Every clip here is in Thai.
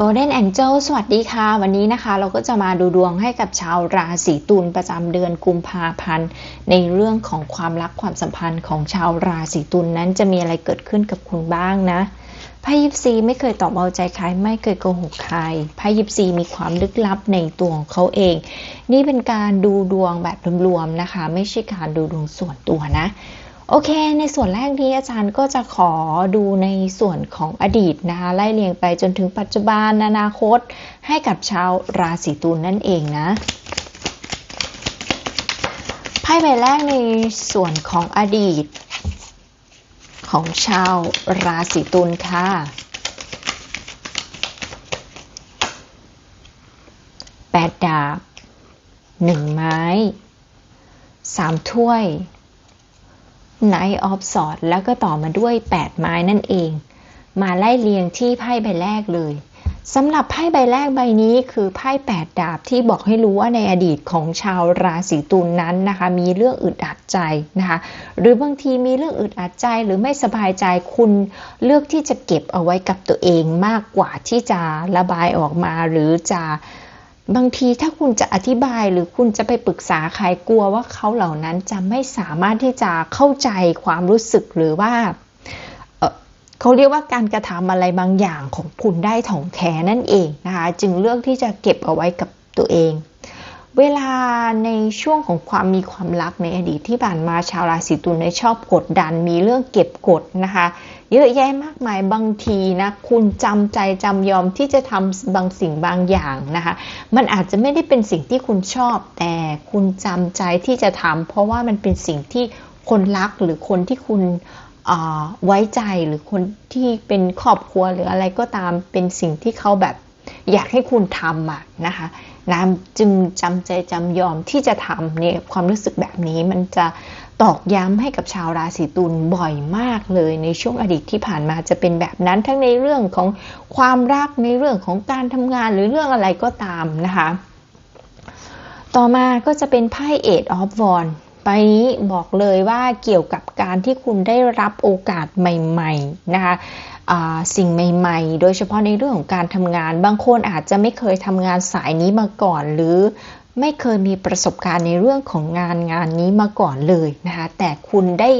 Golden Angel สวัสดีค่ะ วันนี้นะคะเราก็จะมาดูดวงให้กับชาวราศีตุลประจำเดือนกุมภาพันธ์ ในเรื่องของความรักความสัมพันธ์ของชาวราศีตุลนนั้นจะมีอะไรเกิดขึ้นกับคุณบ้างนะไพ่ยิปซีไม่เคยตอบเอาใจใครไม่เคยโกหกใครไพ่ยิปซีมีความลึกลับในตัวของเขาเอง นี่เป็นการดูดวงแบบรวมๆนะคะ ไม่ใช่การดูดวงส่วนตัวนะ โอเค ในส่วนแรกนี้อาจารย์ก็จะขอดูในส่วนของอดีตนะคะไล่เรียงไปจนถึงปัจจุบันอนาคต ให้กับชาวราศีตุลนนั่นเองนะไพ่ใบแรกในส่วนของอดีต ของชาวราศีตุลค่ะแปดดาบหนึ่งไม้สามถ้วย Knight of Swords แล้วก็ต่อมาด้วย 8 ไม้นั่นเอง มาไล่เรียงที่ไพ่ใบแรกเลยสำหรับไพ่ใบแรกใบนี้คือไพ่8ดาบที่บอกให้รู้ว่าในอดีตของชาวราศีตุลนนั้นนะคะ มีเรื่องอึดอัดใจนะคะ หรือบางทีมีเรื่องอึดอัดใจหรือไม่สบายใจคุณเลือกที่จะเก็บเอาไว้กับตัวเองมากกว่าที่จะระบายออกมาหรือจะ บางทีถ้าคุณจะอธิบายหรือคุณจะไปปรึกษาใครกลัวว่าเขาเหล่านั้นจะไม่สามารถที่จะเข้าใจความรู้สึกหรือว่าเเขาเรียกว่าการกระทำอะไรบางอย่างของคุณได้ถ่องแท้นั่นเองนะคะ จึงเลือกที่จะเก็บเอาไว้กับตัวเอง เวลาในช่วงของความมีความรักในอดีตที่ผ่านมาชาวราศีตุลในชอบกดดัน มีเรื่องเก็บกดนะคะ เยอะแยะมากมายบางทีนะคุณจำใจจำยอมที่จะทำบางสิ่งบางอย่างนะคะ มันอาจจะไม่ได้เป็นสิ่งที่คุณชอบ แต่คุณจำใจที่จะทำเพราะว่ามันเป็นสิ่งที่คนรักหรือคนที่คุณไว้ใจหรือคนที่เป็นครอบครัวหรืออะไรก็ตามเป็นสิ่งที่เขาแบบอยากให้คุณทำอะนะคะนะจึงจำใจจำยอมที่จะทำเนี่ยความรู้สึกแบบนี้มันจะ ตอกย้ำให้กับชาวราศีตุลบ่อยมากเลยในช่วงอดีตที่ผ่านมาจะเป็นแบบนั้นทั้งในเรื่องของความรักในเรื่องของการทำงานหรือเรื่องอะไรก็ตามนะคะ ต่อมาก็จะเป็นไพ่เอ็ดออฟวอนไปนี้บอกเลยว่าเกี่ยวกับการที่คุณได้รับโอกาสใหม่ๆนะคะสิ่งใหม่ๆ โดยเฉพาะในเรื่องของการทำงาน บางคนอาจจะไม่เคยทำงานสายนี้มาก่อน หรือ ไม่เคยมีประสบการณ์ในเรื่องของงานงานนี้มาก่อนเลยนะคะแต่คุณได้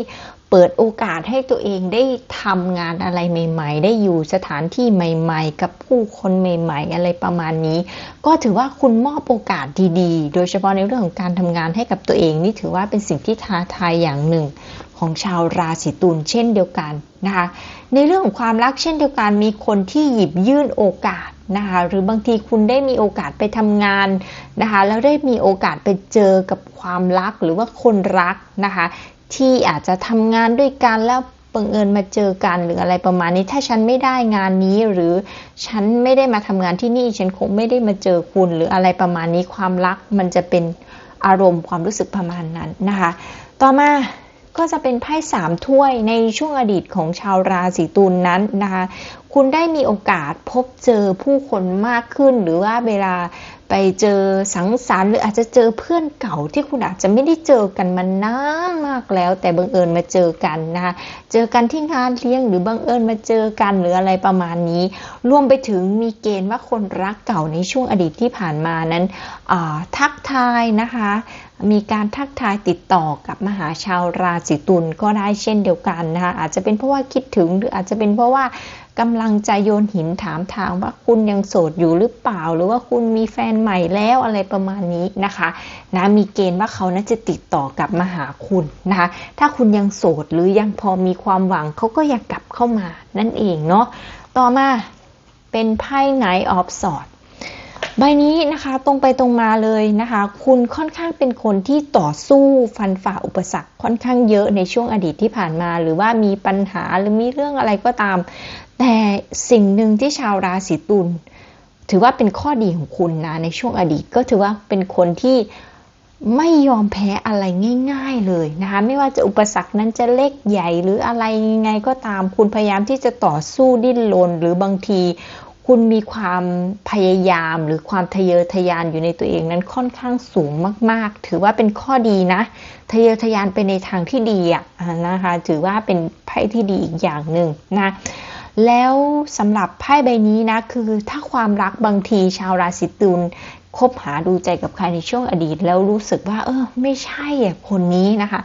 เปิดโอกาสให้ตัวเองได้ทำงานอะไรใหม่ ๆ ได้อยู่สถานที่ใหม่ ๆ กับผู้คนใหม่ ๆ อะไรประมาณนี้ ก็ถือว่าคุณมอบโอกาสดีๆ โดยเฉพาะในเรื่องของการทำงานให้กับตัวเองนี่ถือว่าเป็นสิ่งที่ท้าทายอย่างหนึ่ง ของชาวราศีตุลเช่นเดียวกันนะคะในเรื่องของความรักเช่นเดียวกันมีคนที่หยิบยื่นโอกาส นะคะหรือบางทีคุณได้มีโอกาสไปทำงานนะคะแล้วได้มีโอกาสไปเจอกับความรักหรือว่าคนรักนะคะที่อาจจะทำงานด้วยกันแล้วบังเอิญมาเจอกันหรืออะไรประมาณนี้ ถ้าฉันไม่ได้งานนี้หรือฉันไม่ได้มาทำงานที่นี่ฉันคงไม่ได้มาเจอคุณหรืออะไรประมาณนี้ความรักมันจะเป็นอารมณ์ความรู้สึกประมาณนั้นนะคะ ต่อมา ก็จะเป็นไพ่สามถ้วยในช่วงอดีตของชาวราศีตุลนนั้นนะคะ คุณได้มีโอกาสพบเจอผู้คนมากขึ้น หรือว่าเวลา ไปเจอสังสรรค์หรืออาจจะเจอเพื่อนเก่าที่คุณอาจจะไม่ได้เจอกันมานานมากแล้ว แต่บังเอิญมาเจอกันนะคะเจอกันที่งานเลี้ยงหรือบังเอิญมาเจอกันหรืออะไรประมาณนี้ รวมไปถึงมีเกณฑ์ว่าคนรักเก่าในช่วงอดีตที่ผ่านมานั้นทักทายนะคะ มีการทักทายติดต่อกับมหาชาวราศีตุลก็ได้เช่นเดียวกันนะคะอาจจะเป็นเพราะว่าคิดถึงหรืออาจจะเป็นเพราะว่า กำลังจะโยนหินถามทางว่าคุณยังโสดอยู่หรือเปล่า หรือว่าคุณมีแฟนใหม่แล้วอะไรประมาณนี้นะคะนะมีเกณฑ์ว่าเขาน่าจะติดต่อกลับมาหาคุณนะคะถ้าคุณยังโสดหรือยังพอมีความหวังเขาก็อยากกลับเข้ามานั่นเองเนาะต่อมาเป็นไพ่ไนท์ออฟสอดใบนี้นะคะตรงไปตรงมาเลยนะคะ คุณค่อนข้างเป็นคนที่ต่อสู้ฟันฝ่าอุปสรรคค่อนข้างเยอะในช่วงอดีตที่ผ่านมา หรือว่ามีปัญหาหรือมีเรื่องอะไรก็ตาม แต่สิ่งหนึ่งที่ชาวราศีตุลถือว่าเป็นข้อดีของคุณนะในช่วงอดีตก็ถือว่าเป็นคนที่ไม่ยอมแพ้อะไรง่าย ๆเลยนะคะไม่ว่าจะอุปสรรคนั้นจะเล็กใหญ่หรืออะไรยังไงก็ตามคุณพยายามที่จะต่อสู้ดิ้นรนหรือบางที คุณมีความพยายามหรือความทะเยอทะยานอยู่ในตัวเองนั้นค่อนข้างสูงมาก ๆ ถือว่าเป็นข้อดีนะ ทะเยอทะยานไปในทางที่ดีอะนะคะ ถือว่าเป็นไพ่ที่ดีอีกอย่างหนึ่งนะ แล้วสำหรับไพ่ใบนี้นะ คือถ้าความรักบางทีชาวราศีตุล คบหาดูใจกับใครในช่วงอดีต แล้วรู้สึกว่า เออ ไม่ใช่คนนี้นะคะ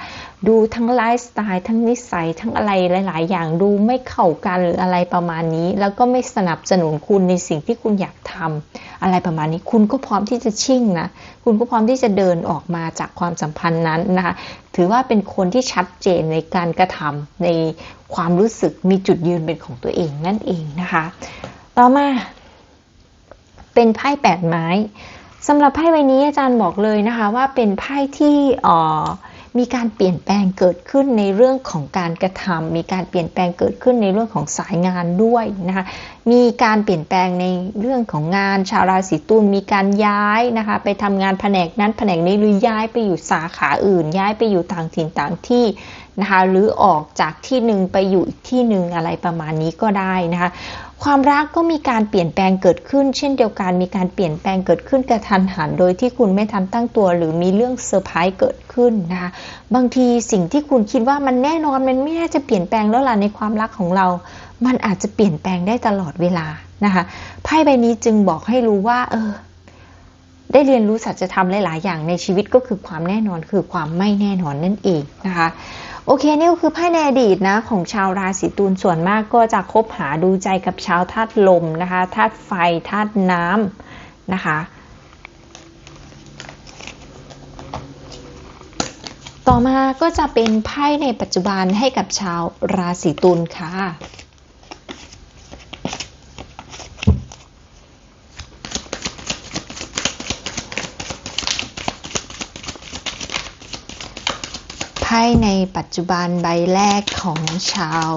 ดูทั้งไลฟ์สไตล์ทั้งนิสัยทั้งอะไรหลาย ๆ อย่างดูไม่เข้ากันหรืออะไรประมาณนี้ แล้วก็ไม่สนับสนุนคุณในสิ่งที่คุณอยากทำอะไรประมาณนี้ คุณก็พร้อมที่จะชิ่งนะคุณก็พร้อมที่จะเดินออกมาจากความสัมพันธ์นั้นนะคะ ถือว่าเป็นคนที่ชัดเจนในการกระทำในความรู้สึกมีจุดยืนเป็นของตัวเองนั่นเองนะคะ ต่อมาเป็นไพ่แปดไม้ สำหรับไพ่ใบนี้อาจารย์บอกเลยนะคะ ว่าเป็นไพ่ที่มีการเปลี่ยนแปลงเกิดขึ้นในเรื่องของการกระทำมีการเปลี่ยนแปลงเกิดขึ้นในเรื่องของสายงานด้วยนะคะ มีการเปลี่ยนแปลงในเรื่องของงานชาวราศีตุลมีการย้ายนะคะ ไปทำงานแผนกนั้นแผนกนี้หรือย้ายไปอยู่สาขาอื่น ย้ายไปอยู่ต่างถิ่นต่างที่นะคะ หรือออกจากที่หนึ่งไปอยู่อีกที่หนึ่งอะไรประมาณนี้ก็ได้นะคะ ความรักก็มีการเปลี่ยนแปลงเกิดขึ้น เช่นเดียวกันมีการเปลี่ยนแปลงเกิดขึ้นกระทันหัน โดยที่คุณไม่ทันตั้งตัว หรือมีเรื่องเซอร์ไพรส์เกิดขึ้นนะคะบางทีสิ่งที่คุณคิดว่ามันแน่นอนมันไม่น่าจะเปลี่ยนแปลงแล้วล่ะในความรักของเรา มันอาจจะเปลี่ยนแปลงได้ตลอดเวลานะคะไพ่ใบนี้จึงบอกให้รู้ว่า เออ ได้เรียนรู้สัจธรรมหลาย ๆ อย่างในชีวิตก็คือความแน่นอนคือความไม่แน่นอนนั่นเองนะคะ โอเคนี่ก็คือไพ่ในอดีตนะของชาวราศีตุลส่วนมากก็จะคบหาดูใจกับชาวธาตุลมนะคะธาตุไฟธาตุน้ำนะคะ ต่อมาก็จะเป็นไพ่ในปัจจุบันให้กับชาวราศีตุลค่ะ ไพ่ในปัจจุบันใบแรกของชาว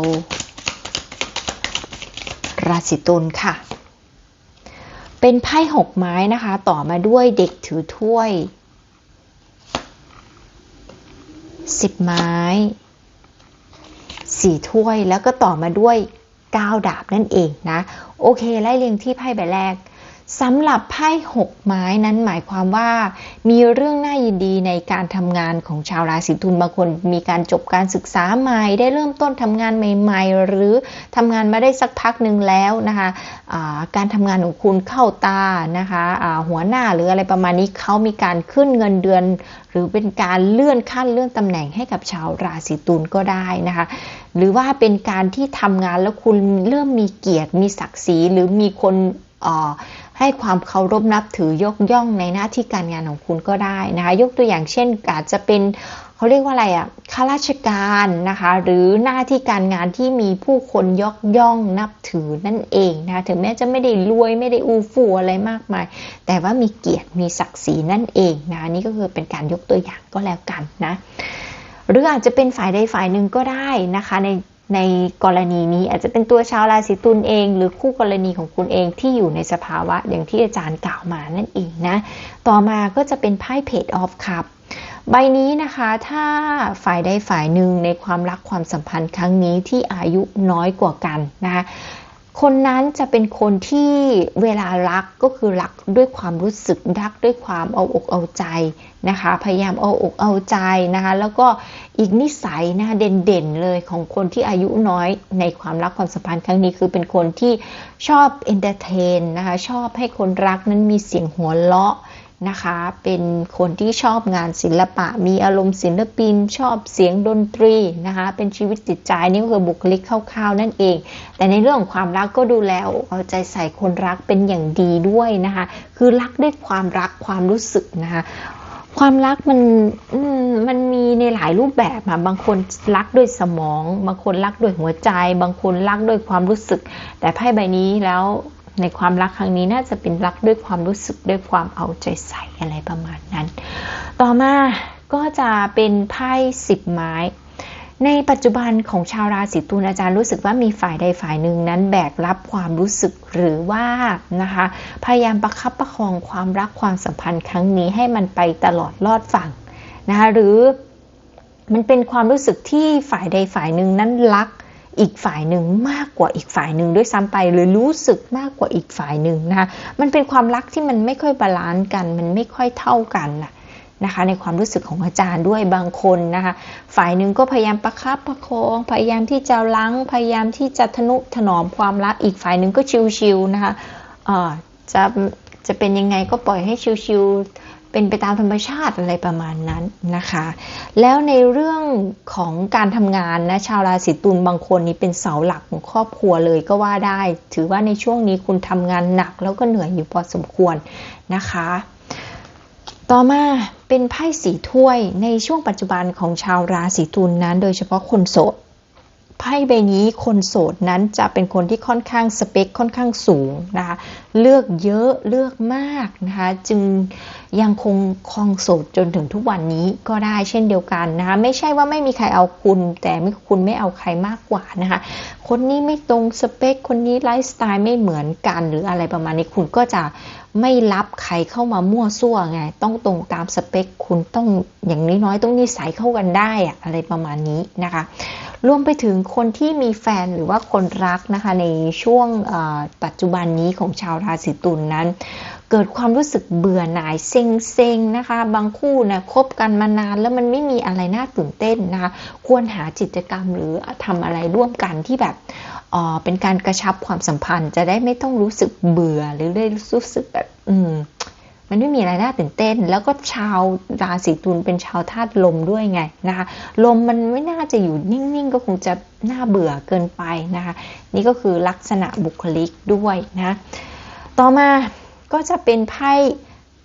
ราศีตุลค่ะ เป็นไพ่หกไม้นะคะ ต่อมาด้วยเด็กถือถ้วยสิบไม้สี่ถ้วยแล้วก็ต่อมาด้วยก้าดาบนั่นเองนะ โอเคไล่เรียงที่ไพ่ใบแรก สำหรับไพ่หกไม้นั้นหมายความว่า มีเรื่องน่ายินดีในการทำงานของชาวราศีตุลบางคนมีการจบการศึกษาใหม่ ได้เริ่มต้นทำงานใหม่ๆ หรือทำงานมาได้สักพักหนึ่งแล้วนะคะะการทำงานของคุณเข้าตานะคะะหัวหน้าหรืออะไรประมาณนี้เขามีการขึ้นเงินเดือน หรือเป็นการเลื่อนขั้นเลื่อนตำแหน่งให้กับชาวราศีตุลก็ได้นะคะหรือว่าเป็นการที่ทำงานแล้วคุณเริ่มมีเกียรติมีศักดิ์ศรีหรือมีคน ให้ความเคารพนับถือยกย่องในหน้าที่การงานของคุณก็ได้นะคะ ยกตัวอย่างเช่นอาจจะเป็นเขาเรียกว่าอะไรอะข้าราชการนะคะ หรือหน้าที่การงานที่มีผู้คนยกย่องนับถือนั่นเองนะคะถึงแม้จะไม่ได้รวยไม่ได้อูฟูอะไรมากมาย แต่ว่ามีเกียรติมีศักดิ์ศรีนั่นเองนะนี่ก็คือเป็นการยกตัวอย่างก็แล้วกันนะหรืออาจจะเป็นฝ่ายใดฝ่ายหนึ่งก็ได้นะคะใน ในกรณีนี้อาจจะเป็นตัวชาวราศีตุลเอง หรือคู่กรณีของคุณเองที่อยู่ในสภาวะอย่างที่อาจารย์กล่าวมานั่นเองนะ ต่อมาก็จะเป็นไพ่เพจออฟคัพใบนี้นะคะถ้าฝ่ายใดฝ่ายหนึ่งในความรักความสัมพันธ์ครั้งนี้ที่อายุน้อยกว่ากันนะคะ คนนั้นจะเป็นคนที่เวลารักก็คือรักด้วยความรู้สึกรักด้วยความเอาอกเอาใจนะคะ พยายามเอาอกเอาใจนะคะ แล้วก็อีกนิสัยนะคะเด่นๆเลยของคนที่อายุน้อยในความรักความสัมพันธ์ครั้งนี้คือเป็นคนที่ชอบเอนเตอร์เทนนะคะ ชอบให้คนรักนั้นมีเสียงหัวเราะ นะคะ เป็นคนที่ชอบงานศิลปะ มีอารมณ์ศิลปิน ชอบเสียงดนตรีนะคะ เป็นชีวิตจิตใจนี่ก็คือบุคลิกคร่าวๆนั่นเอง แต่ในเรื่องของความรักก็ดูแลเอาใจใส่คนรักเป็นอย่างดีด้วยนะคะ คือรักด้วยความรักความรู้สึกนะคะความรักมันมันมีในหลายรูปแบบค่ะบางคนรักด้วยสมอง บางคนรักด้วยหัวใจ บางคนรักด้วยความรู้สึก แต่ไพ่ใบนี้แล้ว ในความรักครั้งนี้น่าจะเป็นรักด้วยความรู้สึกด้วยความเอาใจใส่อะไรประมาณนั้น ต่อมาก็จะเป็นไพ่สิบไม้ ในปัจจุบันของชาวราศีตุลอาจารย์รู้สึกว่ามีฝ่ายใดฝ่ายหนึ่งนั้นแบกรับความรู้สึกหรือว่านะคะพยายามประคับประคองความรักความสัมพันธ์ครั้งนี้ให้มันไปตลอดรอดฝั่งนะคะหรือมันเป็นความรู้สึกที่ฝ่ายใดฝ่ายหนึ่งนั้นรัก อีกฝ่ายหนึ่งมากกว่าอีกฝ่ายหนึ่งด้วยซ้ำไป หรือรู้สึกมากกว่าอีกฝ่ายหนึ่งนะคะมันเป็นความรักที่มันไม่ค่อยบาลานซ์กัน มันไม่ค่อยเท่ากันนะนะคะในความรู้สึกของอาจารย์ด้วยบางคนนะคะฝ่ายหนึ่งก็พยายามประคับประคองพยายามที่จะล้างพยายามที่จะทนุถนอมความรักอีกฝ่ายหนึ่งก็ชิวๆนะคะเอ่อจะจะเป็นยังไงก็ปล่อยให้ชิวๆ เป็นไปตามธรรมชาติอะไรประมาณนั้นนะคะ แล้วในเรื่องของการทำงานนะชาวราศีตุลบางคนนี่เป็นเสาหลักของครอบครัวเลยก็ว่าได้ ถือว่าในช่วงนี้คุณทำงานหนักแล้วก็เหนื่อยอยู่พอสมควรนะคะ ต่อมาเป็นไพ่สีถ้วยในช่วงปัจจุบันของชาวราศีตุลนนั้น โดยเฉพาะคนโสด ไพ่ใบนี้คนโสดนั้นจะเป็นคนที่ค่อนข้างสเปคค่อนข้างสูงนะคะเลือกเยอะเลือกมากนะคะจึงยังคงครองโสดจนถึงทุกวันนี้ก็ได้เช่นเดียวกันนะคะไม่ใช่ว่าไม่มีใครเอาคุณ แต่ไม่คุณไม่เอาใครมากกว่านะคะคนนี้ไม่ตรงสเปค คนนี้ไลฟ์สไตล์ไม่เหมือนกันหรืออะไรประมาณนี้คุณก็จะไม่รับใครเข้ามามั่วซั่วไง ต้องตรงตามสเปค คุณต้องอย่างน้อยๆต้องนิสัยเข้ากันได้อะอะไรประมาณนี้นะคะ รวมไปถึงคนที่มีแฟนหรือว่าคนรักนะคะในช่วงปัจจุบันนี้ของชาวราศีตุลนนั้น เกิดความรู้สึกเบื่อหน่ายเซ็งเซ็งนะคะ บางคู่นะคบกันมานานแล้วมันไม่มีอะไรน่าตื่นเต้นนะคะ ควรหากิจกรรมหรือทำอะไรร่วมกันที่แบบเป็นการกระชับความสัมพันธ์ จะได้ไม่ต้องรู้สึกเบื่อหรือได้รู้สึกแบบ อืม มันไม่มีอะไรน่าตื่นเต้น แล้วก็ชาวราศีตุลเป็นชาวธาตุลมด้วยไงนะคะ ลมมันไม่น่าจะอยู่นิ่งๆ ก็คงจะน่าเบื่อเกินไปนะคะ นี่ก็คือลักษณะบุคลิกด้วยนะต่อมาก็จะเป็นไพ่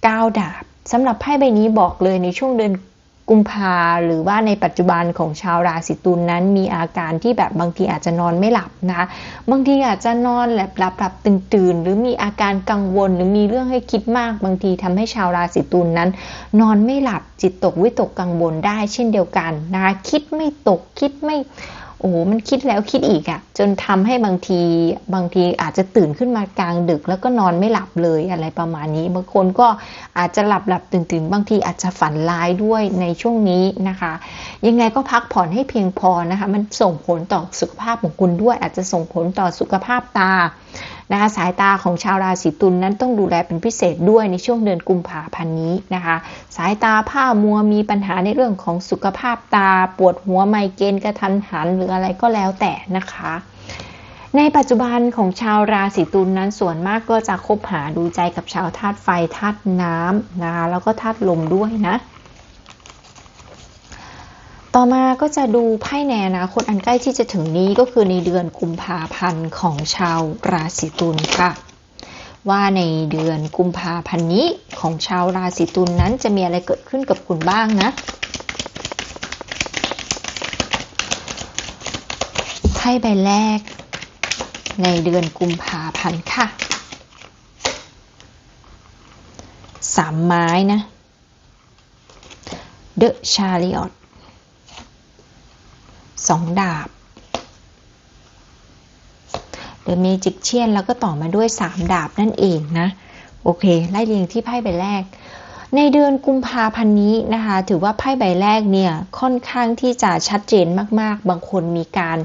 ก้าวดาบสำหรับไพ่ใบนี้บอกเลยในช่วงเดือน กุมภาหรือว่าในปัจจุบันของชาวราศีตุลนนั้นมีอาการที่แบบบางทีอาจจะนอนไม่หลับนะคะบางทีอาจจะนอนหลับหลับหลับตื่นตื่นหรือมีอาการกังวลหรือมีเรื่องให้คิดมาก บางทีทำให้ชาวราศีตุลนนั้น นอนไม่หลับจิตตกวิตกกังวลได้เช่นเดียวกันนะคะคิดไม่ตกคิดไม่ โอ้โหมันคิดแล้วคิดอีกอะจนทำให้บางทีบางทีอาจจะตื่นขึ้นมากลางดึก แล้วก็นอนไม่หลับเลยอะไรประมาณนี้ บางคนก็อาจจะหลับหลับตื่นตื่นบางทีอาจจะฝันร้ายด้วยในช่วงนี้นะคะ ยังไงก็พักผ่อนให้เพียงพอนะคะ มันส่งผลต่อสุขภาพของคุณด้วย อาจจะส่งผลต่อสุขภาพตา นะคะสายตาของชาวราศีตุลนนั้นต้องดูแลเป็นพิเศษด้วยในช่วงเดือนกุมภาพันธ์นี้นะคะ สายตาผ้ามัวมีปัญหาในเรื่องของสุขภาพตาปวดหัวไมเกรนกระทันหันหรืออะไรก็แล้วแต่นะคะในปัจจุบันของชาวราศีตุลนนั้นส่วนมากก็จะคบหาดูใจกับชาวธาตุไฟธาตุน้ำนะคะแล้วก็ธาตุลมด้วยนะ ต่อมาก็จะดูไพ่ในอนาคตอันใกล้ที่จะถึงนี้ก็คือในเดือนกุมภาพันธ์ของชาวราศีตุลค่ะ ว่าในเดือนกุมภาพันธ์นี้ของชาวราศีตุลนนั้นจะมีอะไรเกิดขึ้นกับคุณบ้างนะไพ่ใบแรก ในเดือนกุมภาพันธ์ค่ะสามไม้นะ The Chariot สองดาบ เดอะเมจิกเชียนแล้วก็ต่อมาด้วย3ดาบนั่นเองนะ โอเค ไล่เรียงที่ไพ่ใบแรก ในเดือนกุมภาพันธ์นี้นะคะ ถือว่าไพ่ใบแรกเนี่ยค่อนข้างที่จะชัดเจนมากๆ บางคนมีการ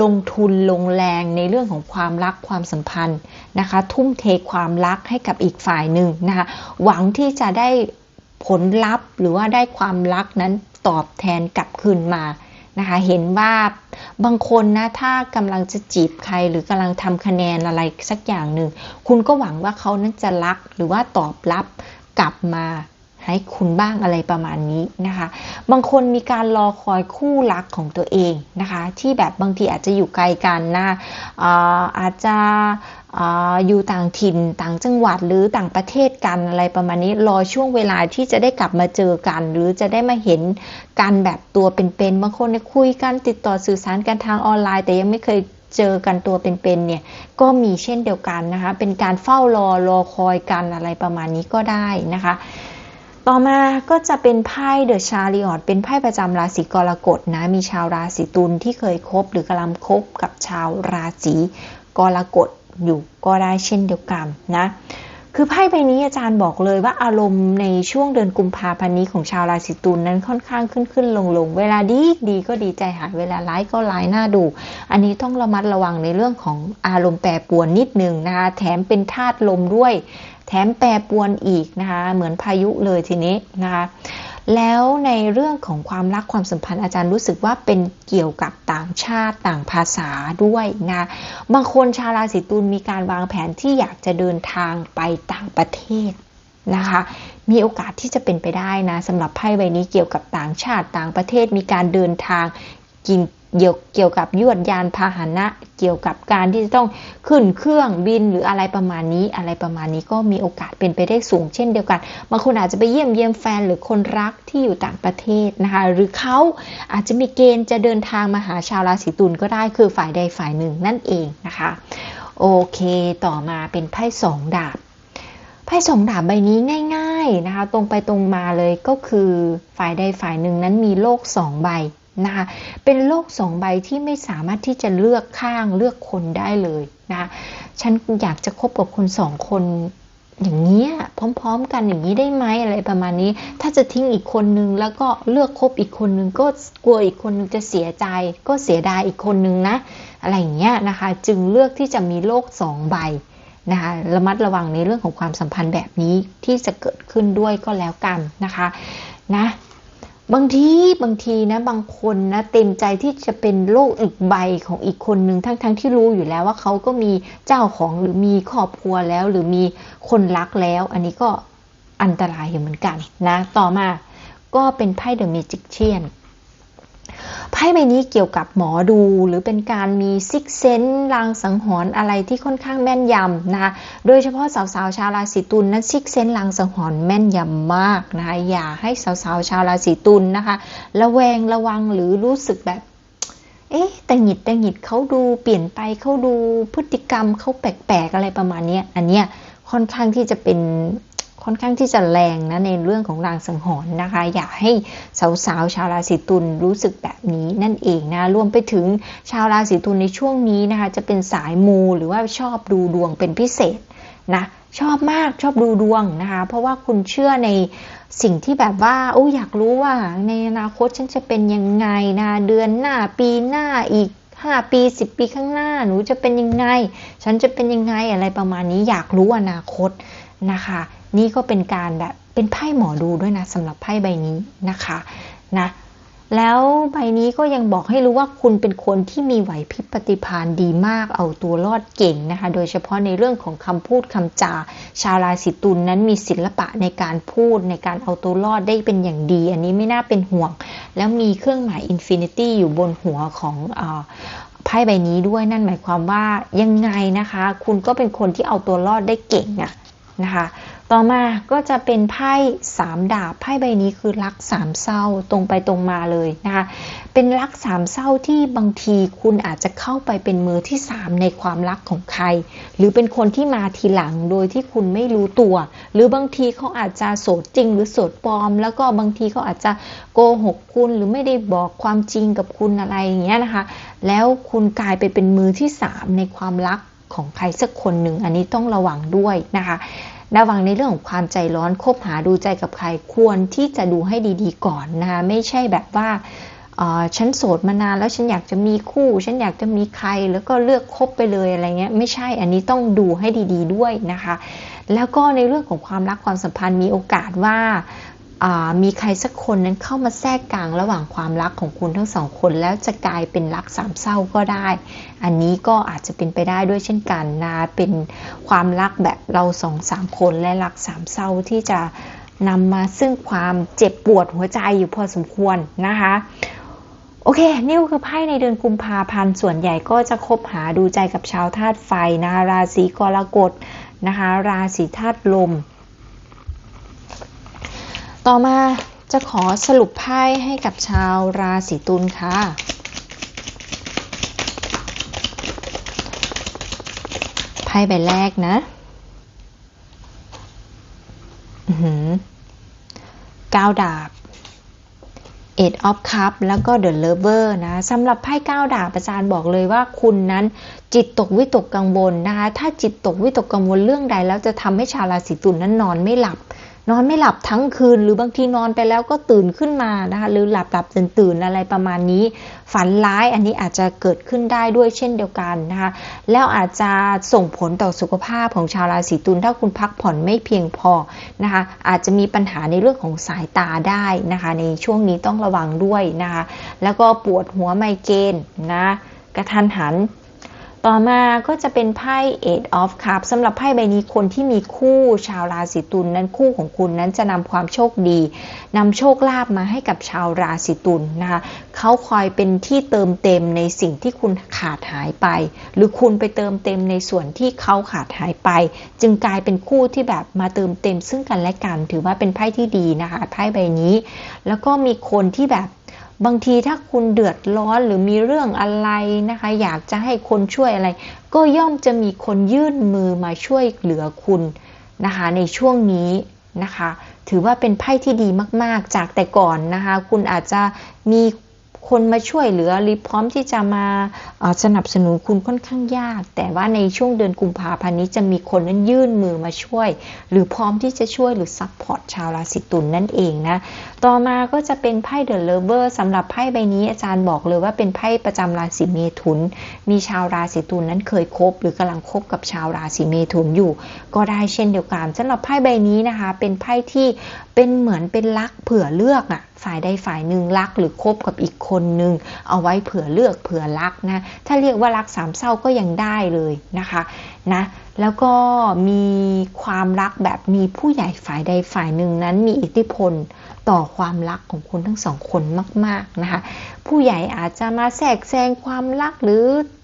ลงทุนลงแรงในเรื่องของความรักความสัมพันธ์นะคะ ทุ่มเทความรักให้กับอีกฝ่ายหนึ่งนะคะ หวังที่จะได้ผลลัพธ์หรือว่าได้ความรักนั้นตอบแทนกลับคืนมา นะคะ เห็นว่าบางคนนะถ้ากำลังจะจีบใครหรือกำลังทำคะแนนอะไรสักอย่างหนึ่ง คุณก็หวังว่าเขานั้นจะรักหรือว่าตอบรับกลับมาให้คุณบ้างอะไรประมาณนี้นะคะ บางคนมีการรอคอยคู่รักของตัวเองนะคะ ที่แบบบางทีอาจจะอยู่ไกลกันนะอาจจะ อยู่ต่างถิ่นต่างจังหวัดหรือต่างประเทศกันอะไรประมาณนี้รอช่วงเวลาที่จะได้กลับมาเจอกัน หรือจะได้มาเห็นกันแบบตัวเป็นๆบางคนคุยกันติดต่อสื่อสารกันทางออนไลน์ แต่ยังไม่เคยเจอกันตัวเป็นๆเนี่ยก็มีเช่นเดียวกันนะคะ เป็นการเฝ้ารอรอคอยกันอะไรประมาณนี้ก็ได้นะคะ ต่อมาก็จะเป็นไพ่เดอะชาริออตเป็นไพ่ประจำราศีกรกฎนะมีชาวราศีตุลที่เคยคบหรือกำลังคบกับชาวราศีกรกฎ อยู่ก็ได้เช่นเดียวกันนะ คือไพ่ใบนี้อาจารย์บอกเลยว่าอารมณ์ในช่วงเดือนกุมภาพันธ์นี้ของชาวราศีตุลนนั้นค่อนข้างขึ้นขึ้นลงลงเวลาดีดีก็ดีใจหายเวลาร้ายก็ร้ายหน้าดู อันนี้ต้องระมัดระวังในเรื่องของอารมณ์แปรปรวนนิดนึงนะคะแถมเป็นธาตุลมด้วย แถมแปรปรวนอีกนะคะเหมือนพายุเลยทีนี้นะคะ แล้วในเรื่องของความรักความสัมพันธ์อาจารย์รู้สึกว่าเป็นเกี่ยวกับต่างชาติต่างภาษาด้วยนะบางคนชาวราศีตุลมีการวางแผนที่อยากจะเดินทางไปต่างประเทศนะคะ มีโอกาสที่จะเป็นไปได้นะสำหรับไพ่ใบนี้เกี่ยวกับต่างชาติต่างประเทศมีการเดินทางกิน เกี่ยวกับยวดยานพาหนะเกี่ยวกับการที่จะต้องขึ้นเครื่องบินหรืออะไรประมาณนี้ อะไรประมาณนี้ก็มีโอกาสเป็นไปได้สูงเช่นเดียวกันบางคนอาจจะไปเยี่ยมเยี่ยมแฟนหรือคนรักที่อยู่ต่างประเทศนะคะ หรือเขาอาจจะมีเกณฑ์จะเดินทางมาหาชาวราศีตุลก็ได้คือฝ่ายใดฝ่ายหนึ่งนั่นเองนะคะ โอเค ต่อมาเป็นไพ่สองดาบไพ่สองดาบใบนี้ง่าย ๆนะคะ ตรงไปตรงมาเลยก็คือฝ่ายใดฝ่ายหนึ่งนั้นมีโลกสองใบ นะคะเป็นโลกสองใบที่ไม่สามารถที่จะเลือกข้างเลือกคนได้เลยนะฉันอยากจะคบกับคนสองคนอย่างนี้พร้อม ๆ กันอย่างนี้ได้ไหมอะไรประมาณนี้ ถ้าจะทิ้งอีกคนนึงแล้วก็เลือกคบอีกคนนึงก็กลัวอีกคนนึงจะเสียใจ ก็เสียดายอีกคนนึงนะ อะไรอย่างเงี้ยนะคะ จึงเลือกที่จะมีโลกสองใบนะคะระมัดระวังในเรื่องของความสัมพันธ์แบบนี้ที่จะเกิดขึ้นด้วยก็แล้วกันนะคะนะ บางทีบางทีนะบางคนนะเต็มใจที่จะเป็นโลกอีกใบของอีกคนหนึ่งทั้งๆทที่รู้อยู่แล้วว่าเขาก็มีเจ้าของหรือมีครอบครัวแล้ว หรือมีคนรักแล้ว อันนี้ก็อันตรายอยู่เหมือนกันนะ ต่อมาก็เป็นไพ่เดอะเมจิกเชียน ไพ่ใบนี้เกี่ยวกับหมอดูหรือเป็นการมีซิกเซนลางสังหรณ์อะไรที่ค่อนข้างแม่นยำนะคะโดยเฉพาะสาวๆชาวราศีตุลนนั้นซิกเซนลางสังหรณ์แม่นยำมากนะคะอย่าให้สาวๆชาวราศีตุลนนะคะระแวงระวังหรือรู้สึกแบบเอ๊ะแต่หงิดแต่หงิดเขาดูเปลี่ยนไปเขาดูพฤติกรรมเขาแปลกๆอะไรประมาณนี้อันเนี้ยค่อนข้างที่จะเป็น ค่อนข้างที่จะแรงนะในเรื่องของรางสังหรณ์นะคะ อยากให้สาวๆชาวราศีตุลรู้สึกแบบนี้นั่นเองนะรวมไปถึงชาวราศีตุลในช่วงนี้นะคะจะเป็นสายมูหรือว่าชอบดูดวงเป็นพิเศษนะชอบมากชอบดูดวงนะคะ เพราะว่าคุณเชื่อในสิ่งที่แบบว่าโอ้อยากรู้ว่า ในอนาคตฉันจะเป็นยังไงนะเดือนหน้าปีหน้าอีก 5 ปี 10 ปีข้างหน้าหนูจะเป็นยังไง ฉันจะเป็นยังไงอะไรประมาณนี้อยากรู้อนาคตนะคะ นี่ก็เป็นการแบบเป็นไพ่หมอดูด้วยนะสำหรับไพ่ใบนี้นะคะนะแล้วใบนี้ก็ยังบอกให้รู้ว่าคุณเป็นคนที่มีไหวพริบปฏิภาณดีมากเอาตัวรอดเก่งนะคะ โดยเฉพาะในเรื่องของคำพูดคำจา ชาวราศีตุลนนั้นมีศิลปะในการพูดในการเอาตัวรอดได้เป็นอย่างดี อันนี้ไม่น่าเป็นห่วง แล้วมีเครื่องหมายอินฟินิตี้อยู่บนหัวของอไพ่ใบนี้ด้วยนั่นหมายความว่ายังไงนะคะ คุณก็เป็นคนที่เอาตัวรอดได้เก่งอะนะคะ ต่อมาก็จะเป็นไพ่สามดาบไพ่ใบนี้คือรักสามเศร้าตรงไปตรงมาเลยนะคะเป็นรักสามเศร้าที่บางทีคุณอาจจะเข้าไปเป็นมือที่สามในความรักของใคร หรือเป็นคนที่มาทีหลังโดยที่คุณไม่รู้ตัว หรือบางทีเขาอาจจะโสดจริง หรือโสดปลอม แล้วก็บางทีเขาอาจจะโกหกคุณหรือไม่ได้บอกความจริงกับคุณอะไรอย่างเงี้ยนะคะ แล้วคุณกลายไปเป็นมือที่สามในความรักของใครสักคนหนึ่งอันนี้ต้องระวังด้วยนะคะ ระวังในเรื่องของความใจร้อนคบหาดูใจกับใครควรที่จะดูให้ดีๆก่อนนะคะไม่ใช่แบบว่าฉันโสดมานานแล้วฉันอยากจะมีคู่ ฉันอยากจะมีใครแล้วก็เลือกคบไปเลยอะไรเงี้ยไม่ใช่อันนี้ต้องดูให้ดี ๆด้วยนะคะ แล้วก็ในเรื่องของความรักความสัมพันธ์มีโอกาสว่า มีใครสักคนนั้นเข้ามาแทรกกลางระหว่างความรักของคุณทั้งสองคน แล้วจะกลายเป็นรักสามเศร้าก็ได้ อันนี้ก็อาจจะเป็นไปได้ด้วยเช่นกันนะเป็นความรักแบบเราสองสามคนและรักสามเศร้าที่จะนำมาซึ่งความเจ็บปวดหัวใจอยู่พอสมควรนะคะโอเค นี่คือไพ่ในเดือนกุมภาพันธ์ส่วนใหญ่ก็จะคบหาดูใจกับชาวธาตุไฟนะคะราศีกรกฎนะคะ ราศีธาตุลม ต่อมาจะขอสรุปไพ่ให้กับชาวราศีตุลค่ะ ไพ่ใบแรกนะก้าวดาบ Eight of Cup แล้วก็ The Lover นะสำหรับไพ่ก้าวดาบอาจารย์บอกเลยว่าคุณนั้นจิตตกวิตกกังวลนะคะถ้าจิตตกวิตกกังวลเรื่องใดแล้วจะทำให้ชาวราศีตุลนนั้นนอนไม่หลับ นอนไม่หลับทั้งคืน หรือบางทีนอนไปแล้วก็ตื่นขึ้นมานะคะหรือหลับหลับตื่นตื่นอะไรประมาณนี้ ฝันร้ายอันนี้อาจจะเกิดขึ้นได้ด้วยเช่นเดียวกันนะคะแล้วอาจจะส่งผลต่อสุขภาพของชาวราศีตุลถ้าคุณพักผ่อนไม่เพียงพอนะคะอาจจะมีปัญหาในเรื่องของสายตาได้นะคะในช่วงนี้ต้องระวังด้วยนะคะแล้วก็ปวดหัวไมเกรนนะกระทันหัน ต่อมาก็จะเป็นไพ่ Eight of Cups สำหรับไพ่ใบนี้คนที่มีคู่ชาวราศีตุลนนั้นคู่ของคุณนั้นจะนำความโชคดีนำโชคลาภมาให้กับชาวราศีตุลนะคะเขาคอยเป็นที่เติมเต็มในสิ่งที่คุณขาดหายไป หรือคุณไปเติมเต็มในส่วนที่เขาขาดหายไป จึงกลายเป็นคู่ที่แบบมาเติมเต็มซึ่งกันและกัน ถือว่าเป็นไพ่ที่ดีนะคะไพ่ใบนี้ แล้วก็มีคนที่แบบ บางทีถ้าคุณเดือดร้อนหรือมีเรื่องอะไรนะคะ อยากจะให้คนช่วยอะไร ก็ย่อมจะมีคนยื่นมือมาช่วยเหลือคุณนะคะ ในช่วงนี้นะคะ ถือว่าเป็นไพ่ที่ดีมาก ๆ จากแต่ก่อนนะคะ คุณอาจจะมี คนมาช่วยเหลือหรือพร้อมที่จะมาสนับสนุนคุณค่อนข้างยาก แต่ว่าในช่วงเดือนกุมภาพันธ์นี้จะมีคนนั้นยื่นมือมาช่วย หรือพร้อมที่จะช่วยหรือซัพพอร์ตชาวราศีตุลนนั่นเองนะต่อมาก็จะเป็นไพ่เดอะเลเวอร์สำหรับไพ่ใบนี้อาจารย์บอกเลยว่าเป็นไพ่ประจำราศีเมถุน มีชาวราศีตุลนั้นเคยคบ หรือกำลังคบกับชาวราศีเมถุนอยู่ ก็ได้เช่นเดียวกันสำหรับไพ่ใบนี้นะคะ เป็นไพ่ที่ เป็นเหมือนเป็นรักเผื่อเลือกอะฝ่ายใดฝ่ายหนึ่งรักหรือคบกับอีกคนหนึ่งเอาไว้เผื่อเลือกเผื่อรักนะถ้าเรียกว่ารักสามเศร้าก็ยังได้เลยนะคะนะแล้วก็มีความรักแบบมีผู้ใหญ่ฝ่ายใดฝ่ายหนึ่งนั้นมีอิทธิพลต่อความรักของคุณทั้งสองคนมาก ๆนะคะ ผู้ใหญ่อาจจะมาแทรกแซงความรักหรือเออ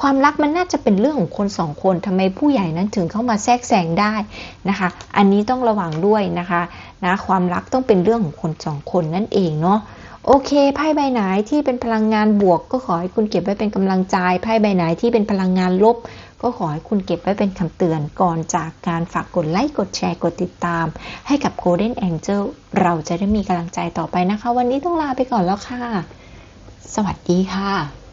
ความรักมันน่าจะเป็นเรื่องของคนสองคนทำไมผู้ใหญ่นั้นถึงเข้ามาแทรกแซงได้นะคะ อันนี้ต้องระวังด้วยนะคะนะความรักต้องเป็นเรื่องของคนสองคนนั่นเองเนาะโอเคไพ่ใบไหนที่เป็นพลังงานบวก ก็ขอให้คุณเก็บไว้เป็นกำลังใจไพ่ใบไหนที่เป็นพลังงานลบ ก็ขอให้คุณเก็บไว้เป็นคำเตือนก่อนจากการฝากกดไลค์กดแชร์กดติดตาม ให้กับ Golden Angel เราจะได้มีกำลังใจต่อไปนะคะ วันนี้ต้องลาไปก่อนแล้วค่ะ สวัสดีค่ะ